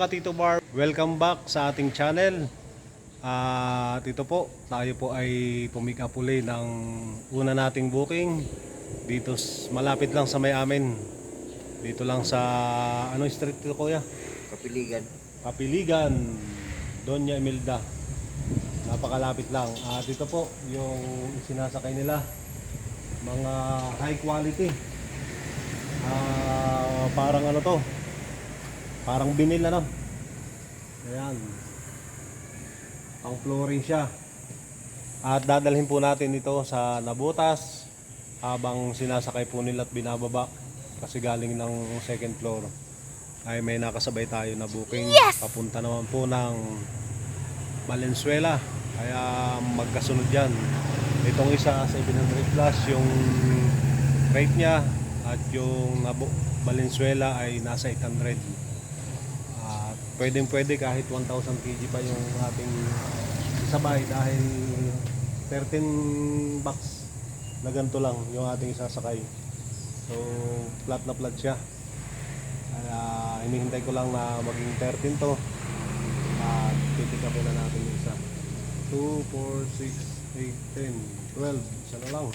Mga katito bar. Welcome back sa ating channel. At ito po, tayo po ay pumick up uli ng una nating booking dito malapit lang sa may amin. Dito lang sa ano street ito kuya? Kapiligan. Kapiligan, Doña Imelda. Napakalapit lang. At ito po, yung sinasakay nila. Mga high quality. Ah, parang ano to? Parang binil ano? Ayan. Pang flooring siya. At dadalhin po natin ito sa Nabutas habang sinasakay po nila at binababa kasi galing ng second floor ay may nakasabay tayo na booking papunta naman po ng Valenzuela kaya magkasunod yan itong isa 700 plus yung rate niya at yung Valenzuela ay nasa 800 at pwedeng pwede kahit 1000 kg pa yung ating sabay dahil 13 bucks na ganito lang yung ating isasakay so flat na flat siya. Kaya hinihintay ko lang na maging 13 to. At titik up na natin yung isa. 2, 4, 6, 8, 10, 12 isa na lang.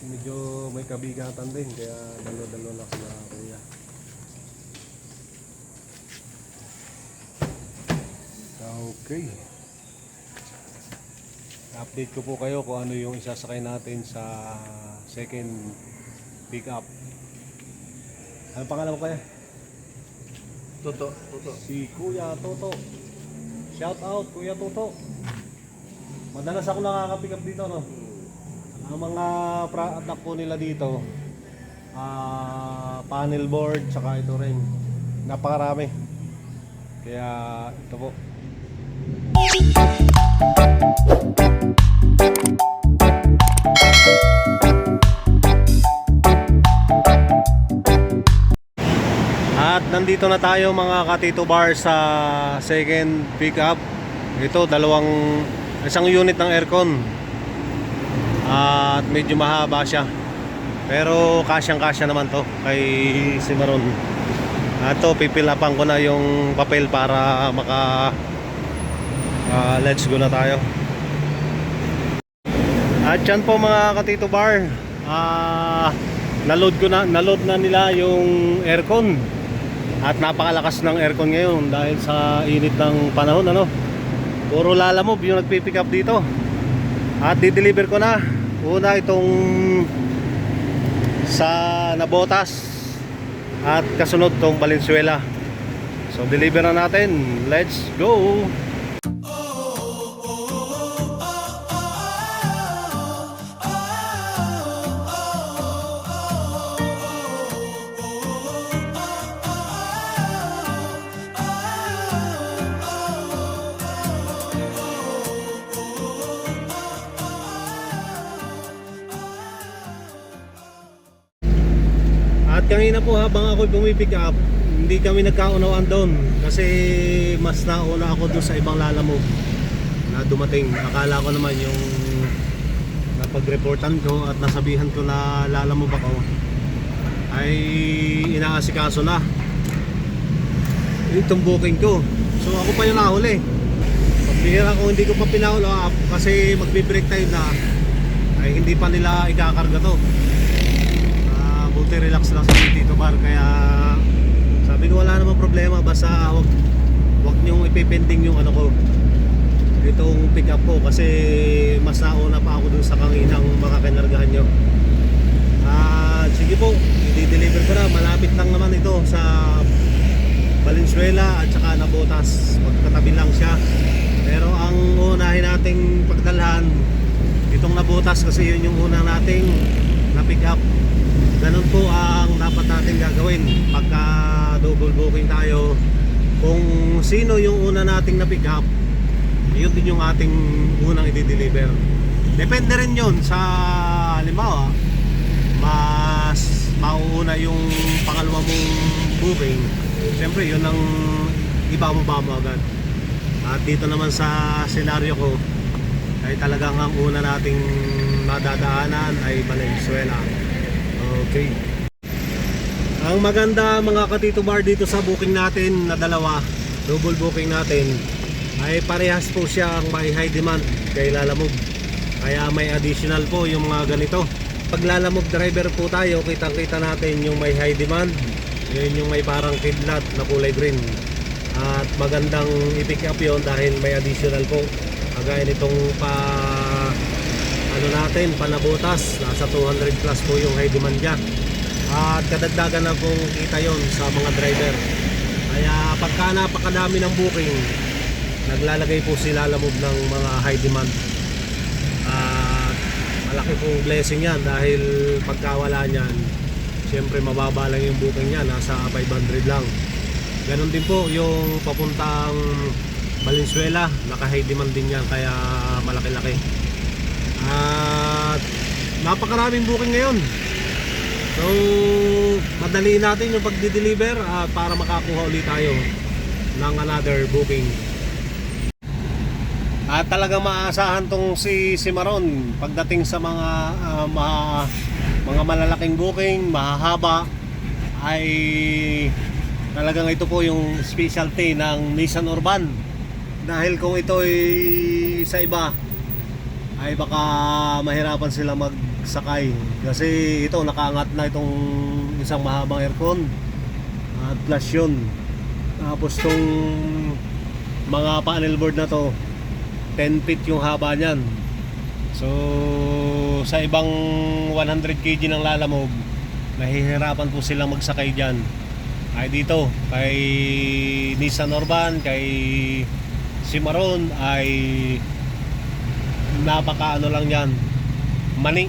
Medyo may kabigatan din kaya dalo-dalo na sila kuya okay update ko po kayo kung ano yung isasakay natin sa second pick up ano pangalan mo kaya? Toto. Toto. Si Kuya Toto. Shout out Kuya Toto. Madalas ako nakaka-pick up dito no. Ang mga product ko nila dito ah panel board saka ito rin. Napakarami. Kaya ito po. At nandito na tayo mga katito bar sa second pickup. Ito dalawang isang unit ng aircon. At medyo mahaba siya. Pero kasyang-kasya naman to kay Simaron. At to pipilapan ko na yung papel para maka ah, let's go na tayo. At yan po mga katito bar. Ah, naload ko na naload na nila yung aircon. At napakalakas ng aircon ngayon dahil sa init ng panahon ano. Puro lalamove yung nagpipick up dito. At di-deliver ko na. Una itong sa Nabotas at kasunod tong Valenzuela. So deliver na natin. Let's go. At kanina po habang ako pumipick up, hindi kami nagkaunawaan doon kasi mas nauna ako doon sa ibang lalamove na dumating. Akala ko naman yung napag-reportan ko at nasabihan ko na lalamove ako ay inaasikaso na itong booking ko. So ako pa yung nahuli. Pagbihira ko hindi ko pa pinaulo up kasi magbe-break time na ay hindi pa nila ikakarga to. Relax lang sa Tito Bar. Kaya sabi ko wala namang problema. Basta wag wag niyo ipipending yung ano ko itong pick up ko. Kasi mas nauna pa ako dun sa kanginang makakinargahan nyo ah sige po i-deliver ko na. Malapit lang naman ito sa Valenzuela at saka Nabotas magkatabi lang siya. Pero ang unahin nating pagdalhan itong Nabotas kasi yun yung una nating na pick up ganun po ang dapat natin gagawin. Pagka double booking tayo kung sino yung una nating na pick up yun din yung ating unang i-deliver. Depende rin yun sa halimbawa mas mauuna yung pangalawa mong booking syempre yun ang ibababa mo agad. At dito naman sa senaryo ko ay talagang ang una nating madadaanan ay Valenzuela Okay. Ang maganda mga katito bar dito sa booking natin na dalawa, double booking natin, ay parehas po siya ang may high demand kay Lalamove. Kaya may additional po yung mga ganito. Pag Lalamove driver po tayo, kitang-kita natin yung may high demand. Yun yung may parang kidlat na kulay green. At magandang i-pick up yun dahil may additional po. Kagaya nitong pa ano natin, panabutas. Nasa 200 plus po yung high demand niya. At kadagdagan na pong kita yon sa mga driver. Kaya pagka napakadami ng booking, naglalagay po sila lamog ng mga high demand. At malaki pong blessing yan dahil pagkawala niyan, siyempre mababa lang yung booking niya, nasa 500 lang. Ganon din po yung papuntang Valenzuela, naka high demand din yan kaya malaki-laki. At napakaraming booking ngayon. So, madali natin yung pagdi-deliver at para makakuha ulit tayo ng another booking. At talagang maaasahan tong si Simaron pagdating sa mga ah, ma- mga malalaking booking, mahahaba ay talagang ito po yung specialty ng Nissan Urban. Dahil kung ito ay sa iba ay baka mahirapan sila magsakay. Kasi ito nakaangat na itong isang mahabang aircon. At plus yun. Tapos tong mga panel board na to 10 feet yung haba niyan. So sa ibang 100 kg ng lalamog nahihirapan po silang magsakay dyan. Ay dito kay Nissan Urban kay Cimarron ay napaka ano lang yan. Mani.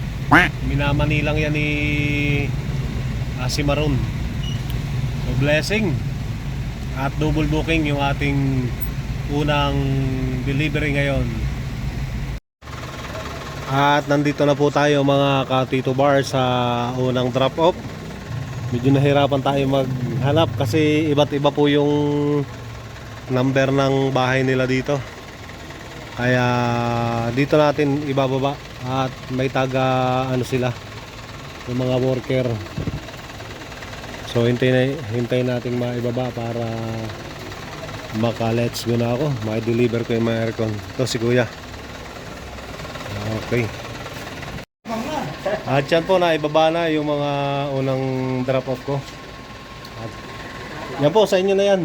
Minamani lang yan ni uh, si Maroon. So blessing at double booking yung ating unang delivery ngayon. At nandito na po tayo mga katito bar sa unang drop off medyo nahirapan tayo maghanap kasi iba't iba po yung number ng bahay nila dito kaya dito natin ibababa at may taga ano sila yung mga worker. So hintayin na, hintayin nating maibaba para maka let's go na ako. Ma-deliver ko yung mga aircon. Ito si Kuya. Okay. At yan po na ibaba na yung mga unang drop off ko. At yan po sa inyo na yan.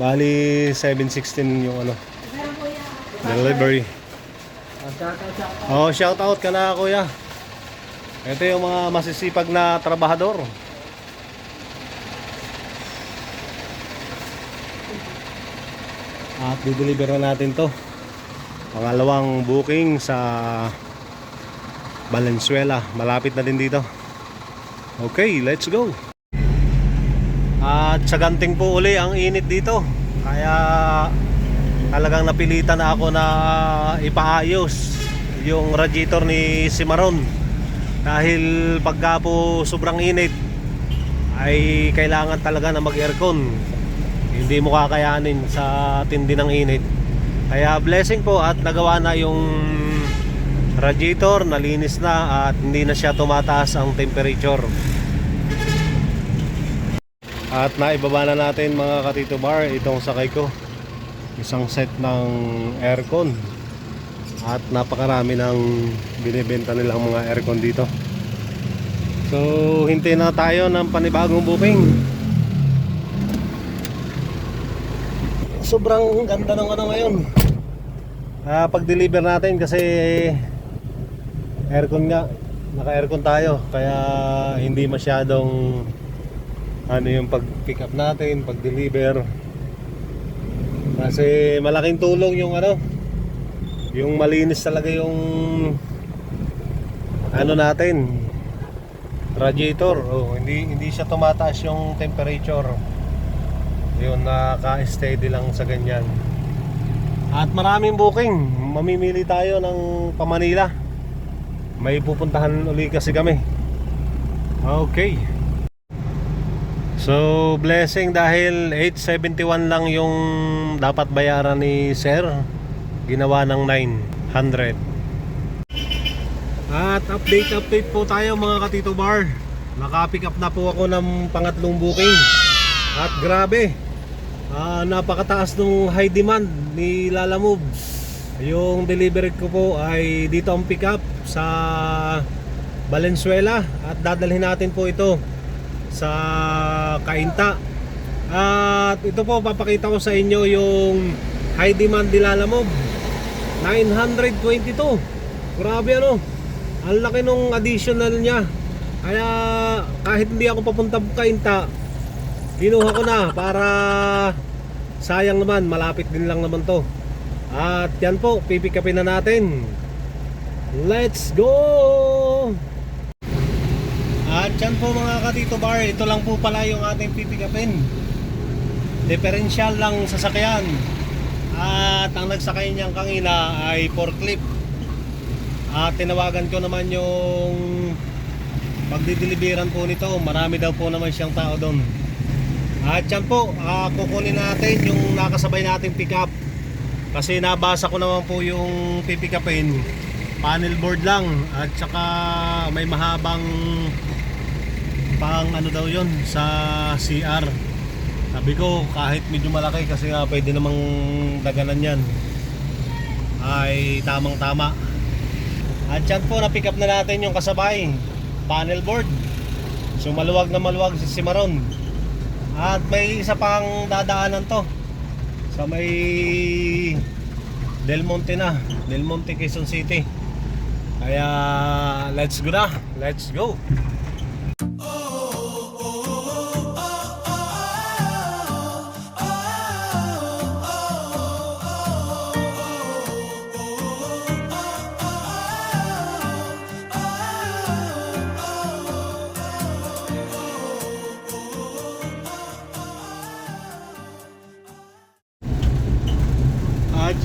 Bali 716 yung ano delivery. Oh, shout out ka na kuya. Ito yung mga masisipag na trabahador. At dideliver na natin to. Pangalawang booking sa Valenzuela. Malapit na din dito. Okay, let's go. At sa ganting po uli ang init dito. Kaya talagang napilitan na ako na ipaayos yung radiator ni Simaron dahil pagka po sobrang init ay kailangan talaga na mag aircon hindi mo kakayanin sa tindi ng init. Kaya blessing po at nagawa na yung radiator nalinis na at hindi na siya tumataas ang temperature. At naibaba na natin mga katito bar itong sakay ko isang set ng aircon. At napakarami ng binibenta nilang mga aircon dito. So hintayin na tayo ng panibagong booking. Sobrang ganda ng ano ngayon. Ah, pag deliver natin kasi aircon nga. Naka aircon tayo. Kaya hindi masyadong ano yung pag pick up natin pag deliver kasi malaking tulong yung ano yung malinis talaga yung ano natin radiator. Oh, hindi hindi siya tumataas yung temperature. Yun naka-steady lang sa ganyan. At maraming booking. Mamimili tayo ng pa Manila may pupuntahan uli kasi kami. Okay. So, blessing dahil 871 lang yung dapat bayaran ni Sir. Ginawa ng 900. At update update po tayo mga katito bar. naka-pick up na po ako ng pangatlong booking. At grabe, ah, napakataas ng high demand ni Lalamove. Yung delivery ko po ay dito ang pick up sa Valenzuela at dadalhin natin po ito sa Kainta. At ito po papakita ko sa inyo yung high demand ni Lalamove. 922. Grabe ano. Ang laki nung additional niya. Kaya kahit hindi ako papunta Kainta, kinuha ko na para sayang naman, malapit din lang naman to. At yan po, pipikapin na natin. Let's go! At yan po mga katito bar, ito lang po pala yung ating pipikapin. Differential lang sasakyan. At ang nagsakay niyang kangina ay forklift. At tinawagan ko naman yung pagdideliveran po nito. Marami daw po naman siyang tao doon. At yan po, ah, kukunin natin yung nakasabay nating pickup. Kasi nabasa ko naman po yung pipikapin. Panel board lang. At saka may mahabang pang ano daw yon sa CR. Sabi ko kahit medyo malaki kasi nga pwede namang daganan yan. Ay tamang tama. At yan po, na-pick up na natin yung kasabay. Panel board. So maluwag na maluwag si Cimarron. At may isa pang dadaanan to. Sa may Del Monte na. Del Monte, Quezon City. Kaya let's go na. Let's go.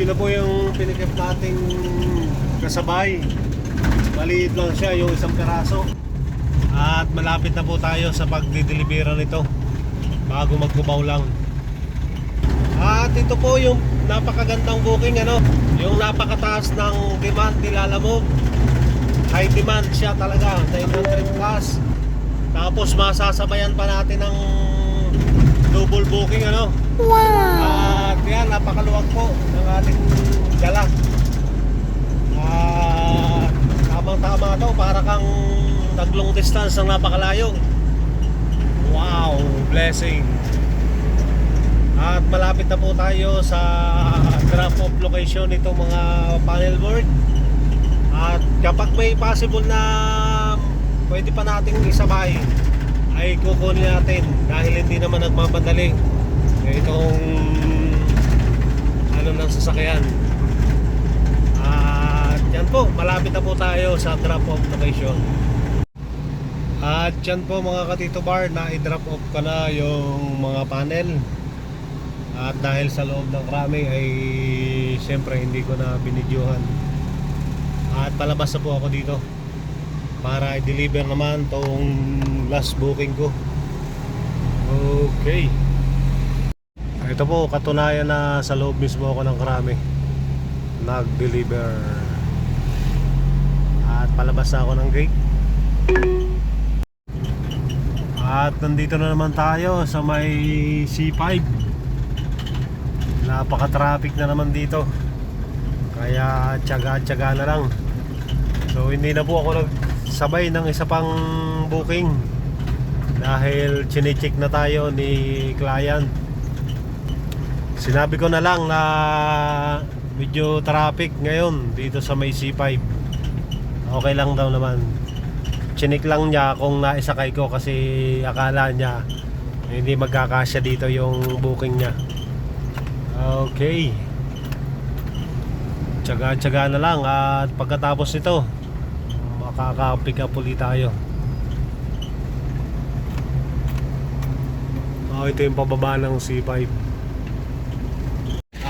Yun po yung pinikip nating kasabay. Maliit lang siya yung isang peraso. At malapit na po tayo sa pagdidelibera nito. Bago magkubaw lang. At ito po yung napakagandang booking ano. Yung napakataas ng demand nilalamog. High demand siya talaga. 900 plus. Tapos masasabayan pa natin ng double booking ano. At yan, napakaluwag po ng ating dala. At tamang tama to, para kang nag-long distance ng napakalayo. Wow, blessing. At malapit na po tayo sa drop-off location nitong mga panel board. At kapag may possible na pwede pa nating isabay, ay kukunin natin dahil hindi naman nagmamadali itong ano ng sasakyan. At yan po malapit na po tayo sa drop off location. At yan po mga katito bar na i-drop off ka na yung mga panel. At dahil sa loob ng krami ay siyempre hindi ko na binidyohan. At palabas na po ako dito para i-deliver naman tong last booking ko. Okay ito po, katunayan na sa loob mismo ako ng karami Nag-deliver. At palabas ako ng gate. At nandito na naman tayo sa may C5 Napaka-traffic na naman dito. Kaya tsaga-tsaga na lang. So hindi na po ako nagsabay ng isa pang booking. Dahil chinecheck na tayo ni client Sinabi ko na lang na medyo traffic ngayon dito sa may C5. Okay lang daw naman. Chinik lang niya kung naisakay ko kasi akala niya hindi magkakasya dito yung booking niya. Okay. Tsaga-tsaga na lang at pagkatapos nito makaka-pick up ulit tayo. Oh, ito yung pababa ng C5.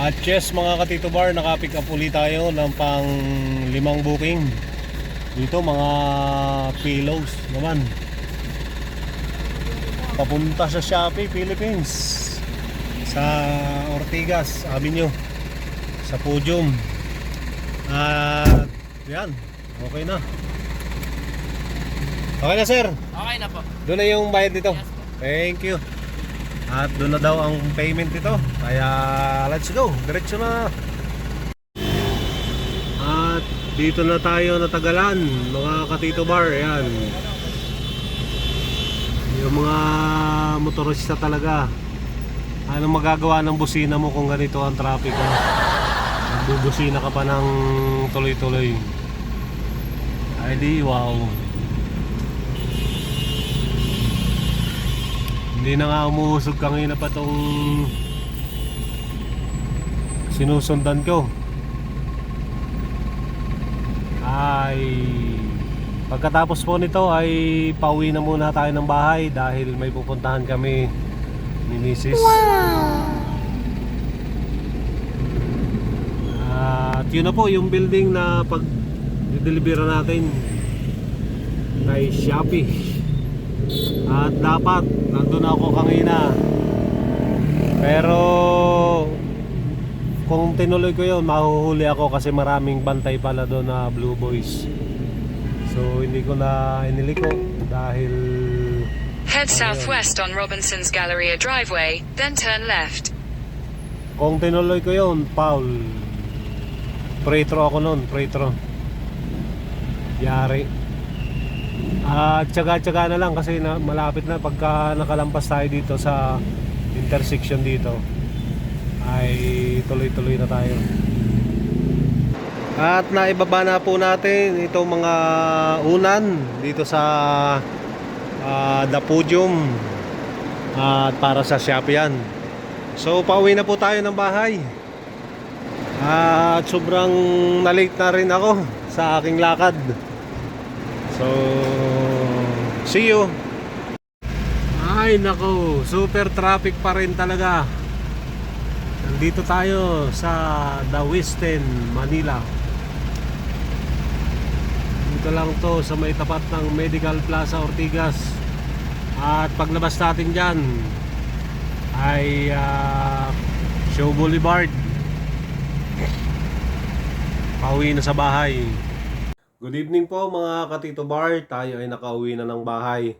At yes mga katito bar, nakapick up ulit tayo ng pang limang booking. Dito mga pillows naman. Papunta sa Shopee, Philippines. Sa Ortigas Avenue. Sa Podium. At yan, okay na. Okay na sir. Okay na po. Doon na yung bayad nito. Yes po. Thank you. At doon na daw ang payment nito. Kaya let's go. Diretso na. At dito na tayo natagalan. Mga katito bar. Yan. Yung mga motorista talaga. Anong magagawa ng busina mo kung ganito ang traffic? Ano? Bubusina ka pa ng tuloy-tuloy. Ay wow. Hindi na nga umuusog kanina pa tong sinusundan ko. Ay pagkatapos po nito ay pauwi na muna tayo ng bahay dahil may pupuntahan kami ni Mrs. At yun na po yung building na pag deliver natin kay Shopee. At dapat nandun ako kanina. Pero kung tinuloy ko yun, mahuhuli ako kasi maraming bantay pala doon na Blue Boys. So hindi ko na iniliko dahil Head southwest on Robinson's Galleria driveway, then turn left. kung tinuloy ko yun, Paul, pretro ako noon, pretro. Yari. At tsaga-tsaga na lang kasi na, malapit na pagka nakalampas tayo dito sa intersection dito ay tuloy-tuloy na tayo. At naibaba na po natin itong mga unan dito sa ah, The Podium at para sa yan. So pauwi na po tayo ng bahay. At sobrang na-late na rin ako sa aking lakad. So see you. Ay nako, super traffic pa rin talaga. Nandito tayo sa The Westin, Manila. Dito lang to sa may tapat ng Medical Plaza Ortigas. At paglabas natin dyan ay ah, Show Boulevard. Pauwi na sa bahay. Good evening po mga katito bar. Tayo ay nakauwi na ng bahay.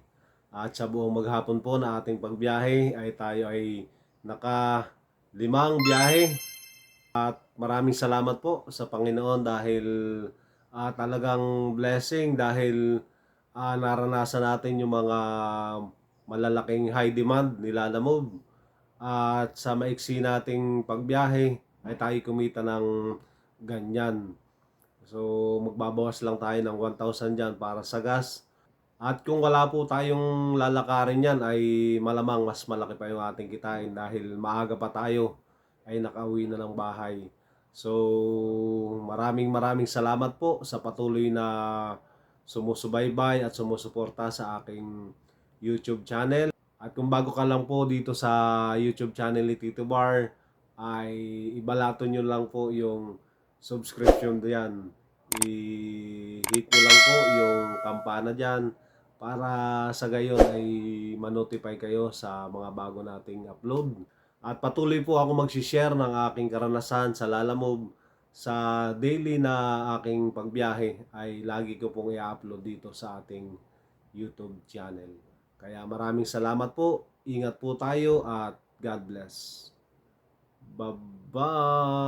At sa buong maghapon po na ating pagbiyahe ay tayo ay naka limang biyahe. At maraming salamat po sa Panginoon dahil ah, talagang blessing dahil ah, naranasan natin yung mga malalaking high demand nilalamove. At sa maiksi nating pagbiyahe ay tayo kumita ng ganyan. So magbabawas lang tayo ng 1,000 dyan para sa gas. At kung wala po tayong lalakarin yan ay malamang mas malaki pa yung ating kitain dahil maaga pa tayo ay nakauwi na ng bahay. So maraming maraming salamat po sa patuloy na sumusubaybay at sumusuporta sa aking YouTube channel. At kung bago ka lang po dito sa YouTube channel ni Tito Bar, ay ibalato nyo lang po yung subscription diyan. I-hit nyo lang po yung kampana diyan para sa gayon ay manotify kayo sa mga bago nating upload. At patuloy po ako mag-share ng aking karanasan sa Lalamove sa daily na aking pagbiyahe ay lagi ko pong i-upload dito sa ating YouTube channel. Kaya maraming salamat po. Ingat po tayo at God bless. Bye-bye.